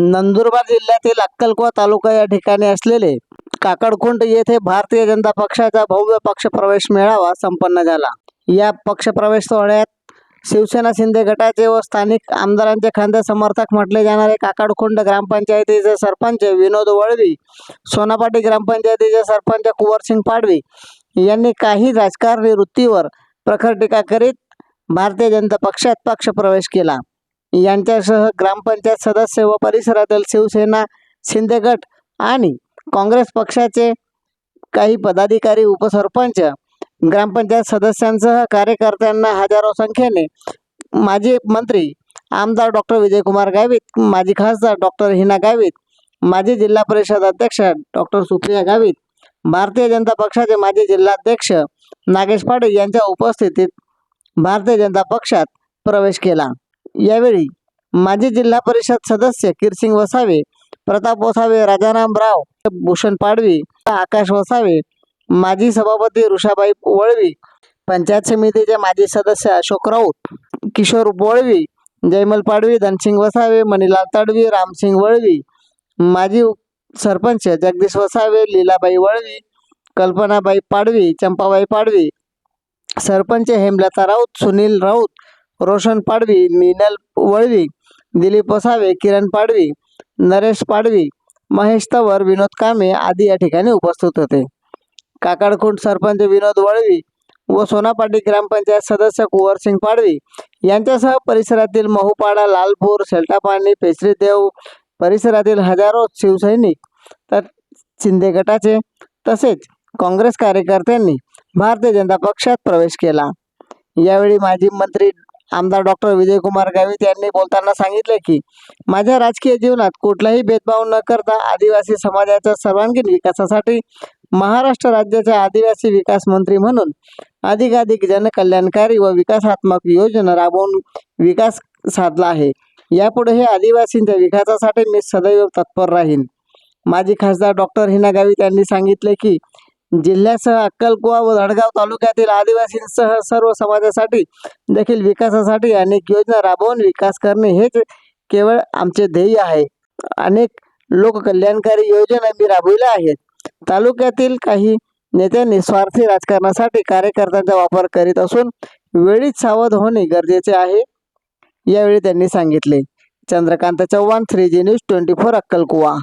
नंदुरबार जिल्ह्यातील अक्कलकोवा तालुका या ठिकाणी असलेले काकडकुंड येथे भारतीय जनता पक्षाचा भव्य पक्ष प्रवेश मेळावा संपन्न झाला. या पक्ष प्रवेश सोहळ्यात शिवसेना शिंदे गटाचे व स्थानिक आमदारांचे खांदे समर्थक म्हटले जाणारे काकडकुंड ग्रामपंचायतीचे सरपंच विनोद वळवी सोनापाटी ग्रामपंचायतीचे सरपंच कुवरसिंग पाडवी यांनी काही राजकारणी वृत्तीवर प्रखर टीका करीत भारतीय जनता पक्षात पक्ष प्रवेश केला. यांच्यासह ग्रामपंचायत सदस्य व परिसरातील शिवसेना शिंदे गट आणि काँग्रेस पक्षाचे काही पदाधिकारी उपसरपंच ग्रामपंचायत सदस्यांसह कार्यकर्त्यांना हजारो संख्येने माजी मंत्री आमदार डॉक्टर विजयकुमार गावित माजी खासदार डॉक्टर हिना गावित माजी जिल्हा परिषद अध्यक्ष डॉक्टर सुप्रिया गावित भारतीय जनता पक्षाचे माजी जिल्हाध्यक्ष नागेश पाटील यांच्या उपस्थितीत भारतीय जनता पक्षात प्रवेश केला. यावेळी माजी जिल्हा परिषद सदस्य किरसिंग वसावे प्रताप वसावे राजाराम राव भूषण पाडवी आकाश वसावे माजी सभापती ऋषाबाई वळवी पंचायत समितीचे माजी सदस्य अशोक राऊत किशोर वळवी जयमल पाडवी धनसिंग वसावे मणिलाल तडवी रामसिंग वळवी माजी सरपंच जगदीश वसावे लीलाबाई वळवी कल्पनाबाई पाडवी चंपाबाई पाडवी सरपंच हेमलता राऊत सुनील राऊत रोशन पाडवी मिनल वळवी दिलीप वसावे किरण पाडवी नरेश पाडवी महेश तवर विनोद कामे आदी या ठिकाणी उपस्थित होते. काकडखुंट सरपंच विनोद वळवी व सोनापाटी ग्रामपंचायत सदस्य कुंवरसिंग पाडवी यांच्यासह परिसरातील महुपाडा लालपूर सेल्टापाणी पेसरी देव परिसरातील हजारो शिवसैनिक तर शिंदे गटाचे तसेच काँग्रेस कार्यकर्त्यांनी भारतीय जनता पक्षात प्रवेश केला. यावेळी माजी मंत्री आमदार डॉक्टर विजयकुमार गावित यांनी बोलताना सांगितले की माझ्या राजकीय जीवनात कुठलाही भेदभाव न करता आदिवासी समाजाच्या सर्वांगीण विकासासाठी महाराष्ट्र राज्याचे आदिवासी विकास मंत्री म्हणून अधिकाधिक जनकल्याणकारी व विकासात्मक योजना राबवून विकास साधला आहे. यापुढेही आदिवासींच्या विकासासाठी मी सदैव तत्पर राहीन. माजी खासदार डॉक्टर हिना गावित यांनी सांगितले की जिल्ह्यासह अक्कलकुवा व धडगाव तालुक्यातील आदिवासींसह सर्व समाजासाठी देखील विकासासाठी अनेक योजना राबवून विकास करणे हेच केवळ आमचे ध्येय आहे. अनेक लोककल्याणकारी योजना मी राबविल्या आहेत. तालुक्यातील काही नेत्यांनी स्वार्थी राजकारणासाठी कार्यकर्त्यांचा वापर करीत असून वेळीच सावध होणे गरजेचे आहे यावेळी त्यांनी सांगितले. Chandrakant Chavan three G news twenty four अक्कलकुवा.